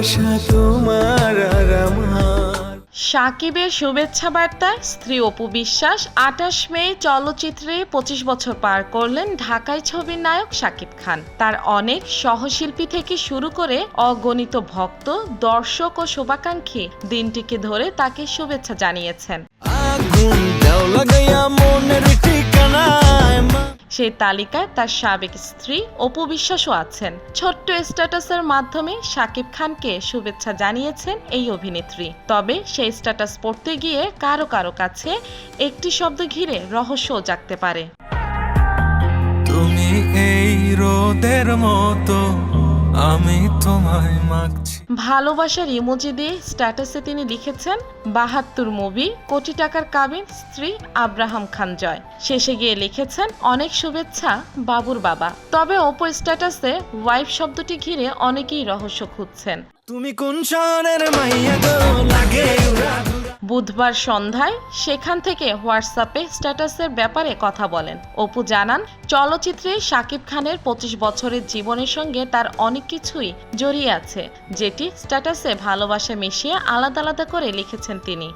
ভালোবাসা তোমার আর আমার। সাকিবের শুভেচ্ছা বার্তায় স্ত্রী অপু বিশ্বাস আঠাশ মে চলচ্চিত্রে পঁচিশ বছর পার করলেন ঢাকায় ছবির নায়ক সাকিব খান। তার অনেক সহশিল্পী থেকে শুরু করে অগণিত ভক্ত দর্শক ও শুভাকাঙ্ক্ষী দিনটিকে ধরে তাকে শুভেচ্ছা জানিয়েছেন। আগুন দাও লাগাইয়া সেই তালিকায় তার সাবেক স্ত্রী অপু বিশ্বাসও আছেন। ছোট্ট স্ট্যাটাসের মাধ্যমে শাকিব খানকে শুভেচ্ছা জানিয়েছেন এই অভিনেত্রী। তবে সেই স্ট্যাটাস পড়তে গিয়ে কারও কারও কাছে একটি শব্দ ঘিরে রহস্যও জাগতে পারে। তুমি এই রোদের মতো আমি তোমায় মাগছি ভালোবাসার ইমোজি দিয়ে স্ট্যাটাসে তিনি লিখেছেন, বাহাত্তর মুভি কোটি টাকার কাবিন স্ত্রী আব্রাহাম খান জয়। শেষে গিয়ে লিখেছেন, অনেক শুভেচ্ছা, বাবুর বাবা। তবে ওপর স্ট্যাটাসে ওয়াইফ শব্দটি ঘিরে অনেকেই রহস্য খুঁজছেন। তুমি কোন শহরের মাইয়া গো? লাগে। বুধবার সন্ধ্যায় সেখান থেকে হোয়াটসঅ্যাপে স্ট্যাটাসের ব্যাপারে কথা বলেন। অপু জানান, চলচ্চিত্রে শাকিব খানের পঁচিশ বছরের জীবনের সঙ্গে তার অনেক কিছুই জড়িয়ে আছে, যেটি স্ট্যাটাসে ভালোবাসা মিশিয়ে আলাদা আলাদা করে লিখেছেন তিনি।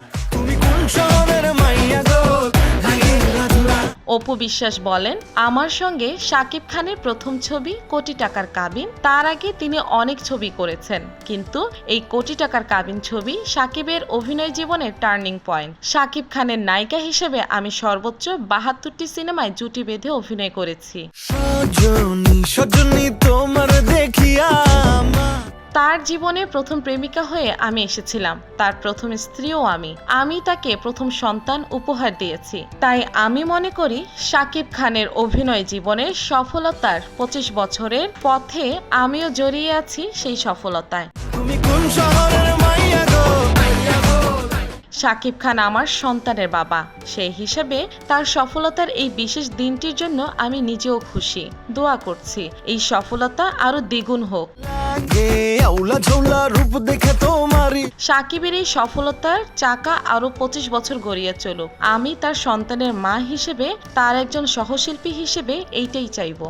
অপু বিশ্বাস বলেন, আমার সঙ্গে শাকিব খানের প্রথম ছবি কোটি টাকার কাবিন, তার আগে তিনি অনেক ছবি করেছেন। কিন্তু এই কোটি টাকার কাবিন ছবি শাকিবের অভিনয় জীবনের টার্নিং পয়েন্ট। শাকিব খানের নায়িকা হিসেবে আমি সর্বোচ্চ বাহাত্তরটি সিনেমায় জুটি বেঁধে অভিনয় করেছি। সজনী সজনী তোমার দেখিয়া তার জীবনে প্রথম প্রেমিকা হয়ে আমি এসেছিলাম। তার প্রথম স্ত্রীও আমি। আমি তাকে প্রথম সন্তান উপহার দিয়েছি। তাই আমি মনে করি শাকিব খানের অভিনয় জীবনের সফলতার পঁচিশ বছরের পথে আমিও জড়িয়ে আছি সেই সফলতায়। তুমি কোন শহরের মাইয়া গো? শাকিব খান আমার সন্তানের বাবা। সেই হিসেবে তার সফলতার এই বিশেষ দিনটির জন্য আমি নিজেও খুশি। দোয়া করছি। এই সফলতা আরও দ্বিগুণ হোক। লাগে আউলা ঝৌলা রূপ দেখে তোমারই। সাকিবের এই সফলতার চাকা আরও পঁচিশ বছর গড়িয়ে চলুক। আমি তার সন্তানের মা হিসেবে তার একজন সহশিল্পী হিসেবে এইটাই চাইব।